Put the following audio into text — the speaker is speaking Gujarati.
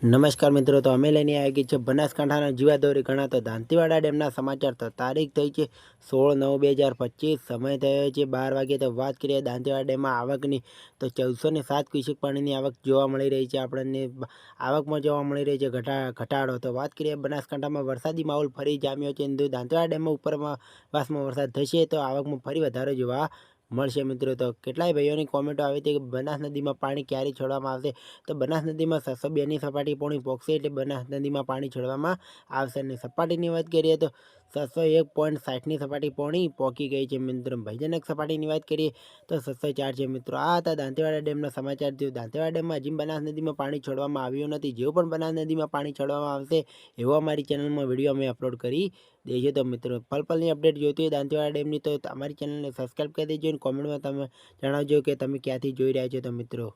નમસ્કાર મિત્રો, તો અમે લઈને આવી ગઈ છે બનાસકાંઠાના જીવાદોરી ગણાતો દાંતીવાડા ડેમના સમાચાર તો તારીખ થઈ છે સોળ નવ બે હજાર પચીસ, સમય થયો છે બાર વાગે તો વાત કરીએ દાંતીવાડા ડેમમાં આવકની. તો ચૌદસો ને સાત ક્યુસેક પાણીની આવક જોવા મળી રહી છે, આપણને આવકમાં જોવા મળી રહી છે ઘટા ઘટાડો. તો વાત કરીએ બનાસકાંઠામાં વરસાદી માહોલ ફરી જામ્યો છે દાંતીવાડા ડેમમાં ઉપરમાં વાસમાં વરસાદ થશે તો આવકમાં ફરી વધારો જોવા મળશે મિત્રો. તો કેટલાય ભાઈઓની કોમેન્ટો આવી હતી કે બનાસ નદીમાં પાણી ક્યારે છોડવામાં આવશે? તો બનાસ નદીમાં છસો બેની સપાટી પોણી પોખશે એટલે બનાસ નદીમાં પાણી છોડવામાં આવશે. અને સપાટીની વાત કરીએ તો છસો એક પોઈન્ટ સાઠની સપાટી પોણી પોકી ગઈ છે મિત્રો ભયજનક સપાટીની વાત કરીએ તો છસો ચાર છે મિત્રો. આ હતા દાંતેવાડા ડેમના સમાચાર. થયું દાંતેવાડા ડેમમાં હજી બનાસ નદીમાં પાણી છોડવામાં આવ્યું નથી, જેવું પણ બનાસ નદીમાં પાણી છોડવામાં આવશે, એવો અમારી ચેનલમાં વીડિયો અમે અપલોડ કરી દેજો તો મિત્રો. પલપલની અપડેટ જોઈતી હોય દાંતેવાડા ડેમની, તો અમારી ચેનલને સબસ્ક્રાઈબ કરી દેજો અને કોમેન્ટમાં તમે જણાવજો કે તમે ક્યાંથી જોઈ રહ્યા છો તો મિત્રો.